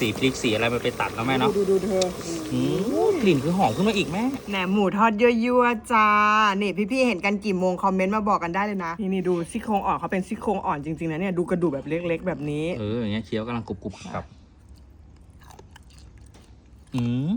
สีพริกสีอะไรมันไปตัดแล้วแม่เนาะดูดูเธออืมกลิ่นคือหอมขึ้นมาอีกแม่ แหนมหมูทอดยั่วๆจ้า นี่พี่ๆเห็นกันกี่โมงคอมเมนต์มาบอกกันได้เลยนะ นี่นี่ดูซี่โครงอ่อนเขาเป็นซี่โครงอ่อนจริงๆนะเนี่ยดูกระดูกแบบเล็ก ๆ แบบนี้ เอออย่างเงี้ยเคี้ยวกำลังกรุบกรุบกับ อืม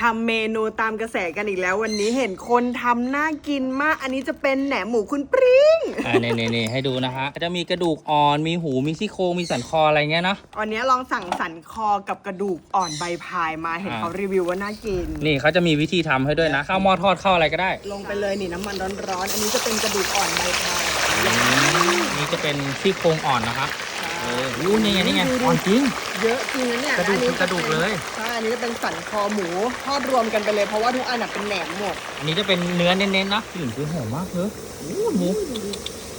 ทำเมนูตามกระแสกันอีกแล้ววันนี้เห็นคนทำน่ากินมาก อันนี้จะเป็นแหนมหมูคุณปริ้ง อ่าเน่เน่เน่ให้ดูนะฮะจะมีกระดูกอ่อนมีหูมีซี่โครงมีสันคออะไรเงี้ยนะวันนี้ลองสั่งสันคอกับกระดูกอ่อนใบพายมาเห็นอ่าเขารีวิวว่าน่ากิน นี่เขาจะมีวิธีทำให้ด้วยนะข้าวหม้อทอดข้าวอะไรก็ได้ ลงไปเลยนี่น้ำมันร้อนๆอันนี้จะเป็นกระดูกอ่อนใบพายนี่จะเป็นซี่โครงอ่อนนะครับ เอออู้นี่ไงนี่ไงอ่อนจริง เยอะจริงนะเนี่ยกระดูกอันนี้คือกระดูกเลย ใช่อันนี้จะเป็นสันคอหมูทอดรวมกันไปเลยเพราะว่าทุกอันน่ะเป็นแหนมหมด อันนี้จะเป็นเนื้อเน้นๆนะกลิ่นคือหอมมากเลยอู้หมู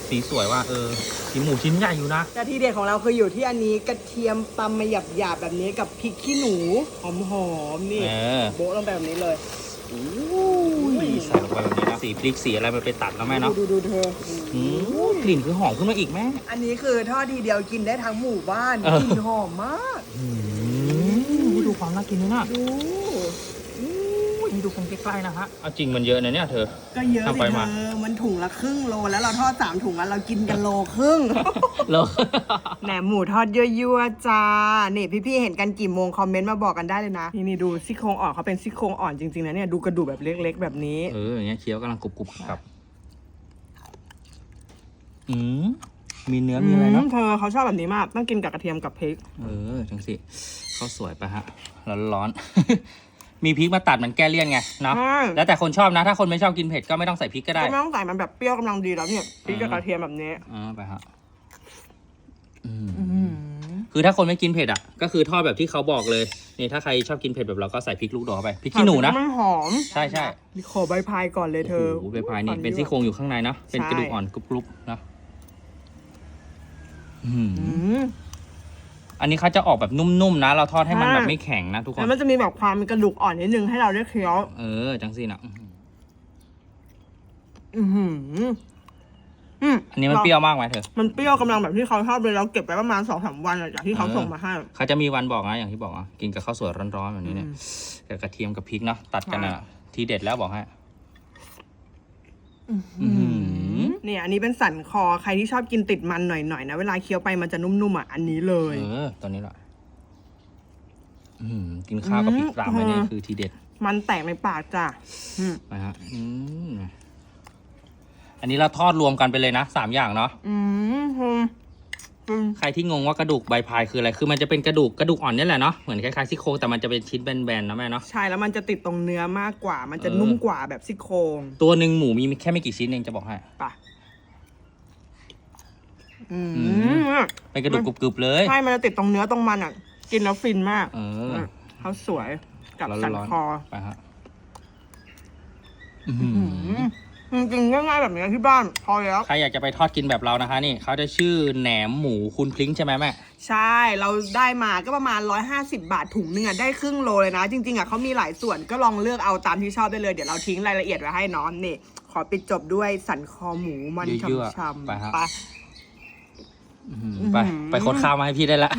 สีสวยว่ะเออสีหมูชิ้นใหญ่อยู่นะแต่ที่เด็ดของเราคืออยู่ที่อันนี้กระเทียมตำมาหยาบๆแบบนี้กับพริกขี้หนูหอมๆนี่เออโบ๊ะลงไปแบบนี้เลยอุ้ ยใส่ลงไปแบบนี้นะสีพริกสีอะไรมันไปตัดแล้วแม่เนาะดูดูดูเธอ อืมกลิ่นคือหอมขึ้นมาอีกแม่อันนี้คือทอดทีเดียวกินได้ทั้งหมู่บ้านเออกลิ่นหอมมากอืมดูความน่ากินเลยนะดู อุ้ยดูกันใกล้ๆนะฮะ เอาจริงมันเยอะนะเนี่ยเธอ ก็เยอะทำสิไปเธมา อมันถุงละครึ่งโลแล้วเราทอดสามถุงแล้วเรากินกันโลครึ่งเหรอแหนมหมูทอดยั่วๆจ้า นี่พี่ๆ เห็นกันกี่โมงคอมเมนต์มาบอกกันได้เลยนะ นี่นี่ดูซี่โครงอ่อนเขาเป็นซี่โครงอ่อนจริงๆนะเนี่ยดูกระดูกแบบเล็กๆ แบบนี้ เอออย่างเงี้ยเคี้ยวกำลังกรุบกรุบกับ อืมมีเนื้อมีอะไรเนาะมเธอเขาชอบแบบนี้มาก ต้องกินกับกระเทียมกับพริก เออจังสิข้าวสวยไปะฮะ ร้อนๆ มีพริกมาตัดมันแก้เลี่ยนไงเนาะใช่แล้วแต่คนชอบนะ ถ้าคนไม่ชอบกินเผ็ดก็ไม่ต้องใส่พริกก็ได้ ก็ไม่ต้องใส่มันแบบเปรี้ยวกำลังดีแล้วเนี่ยพริกกับอ่ากระเทียมแบบนี้อ่าไปฮะอืมอืมคือถ้าคนไม่กินเผ็ดอะ ก็คือทอดแบบที่เขาบอกเลยนี่ถ้าใครชอบกินเผ็ดแบบเราก็ใส่พริกลูกดอกเข้าไปพริกขี้หนูนะมันหอมใช่ใช่นี่ขอใบพายก่อนเลยเธอโอ้โหใบพายนี่เป็นซี่โครงอยู่ข้างในนะเป็นใช่กระดูกอ่อนกรุบๆนะอืม อืมอันนี้เขาจะออกแบบนุ่มๆนะ เราทอดให้มันใช่แบบไม่แข็งนะทุกคแล้วนมันจะมีแบบความเป็นกระดูกอ่อนนิดนึงให้เราได้เคี้ยว เออ จังสินะอื้อหืออือหืออืมอันนี้มันเปรี้ยวมากไหมเธอ มันเปรี้ยวกำลังแบบที่เขาชอบเลยเราเก็บไว้ประมาณสองสามวันอะจากที่เขาเออ ส่งมาให้ เขาจะมีวันบอกนะอย่างที่บอกอะกินกับข้าวสวยร้อนๆแบบนี้เนี่ยอืมกับกระเทียมกับพริกเนาะตัดกันอะ ทีเด็ดแล้วบอกให้อือื้อหือ เนี่ยอันนี้เป็นสันคอใครที่ชอบกินติดมันหน่อยๆนะเวลาเคี้ยวไปมันจะนุ่มๆอะอันนี้เลย เออตอนนี้แหละอื้อหือกินข้าวกับพริกตามไปนี่อืมคือทีเด็ด มันแตกในปากจ้ะอืมนะฮะอืมอันนี้เราทอดรวมกันไปเลยนะสามอย่างเนาะอืมอืมอืมใครที่งงว่ากระดูกใบพายคืออะไร คือมันจะเป็นกระดูกกระดูกอ่อนนี่แหละเนาะ เหมือนคล้ายๆซี่โครงแต่มันจะเป็นชิ้นแบนๆนะแม่เนาะ ใช่ แล้วมันจะติดตรงเนื้อมากกว่า มันจะเออนุ่มกว่าแบบซี่โครง ตัวหนึ่งหมูมีแค่ไม่กี่ชิ้นเองจะบอกให้ปะ อืมอืมเป็นกระดูกกรุบๆเลย ใช่มันจะติดตรงเนื้อตรงมันอะ กินแล้วฟินมากเออเขาสวยกับร้อนๆสันคอไปฮะอื้อหืออืมจริงๆง่ายๆแบบนี้ที่บ้านพอแล้วใครอยากจะไปทอดกินแบบเรานะคะ นี่เขาจะชื่อแหนมหมูคุณพลิ้งใช่ไหมแม่ใช่เราได้มาก็ประมาณ 150 บาทถุงหนึงอะได้ครึ่งโลเลยนะ จริงๆอะเขามีหลายส่วนก็ลองเลือกเอาตามที่ชอบได้เลย เดี๋ยวเราทิ้งรายละเอียดไว้ให้น้องนี่ขอปิดจบด้วยสันคอหมูมันยั่วๆช่ำไปฮะๆไป อื้อหือไป ไปคดข้าวมาให้พี่ได้ละ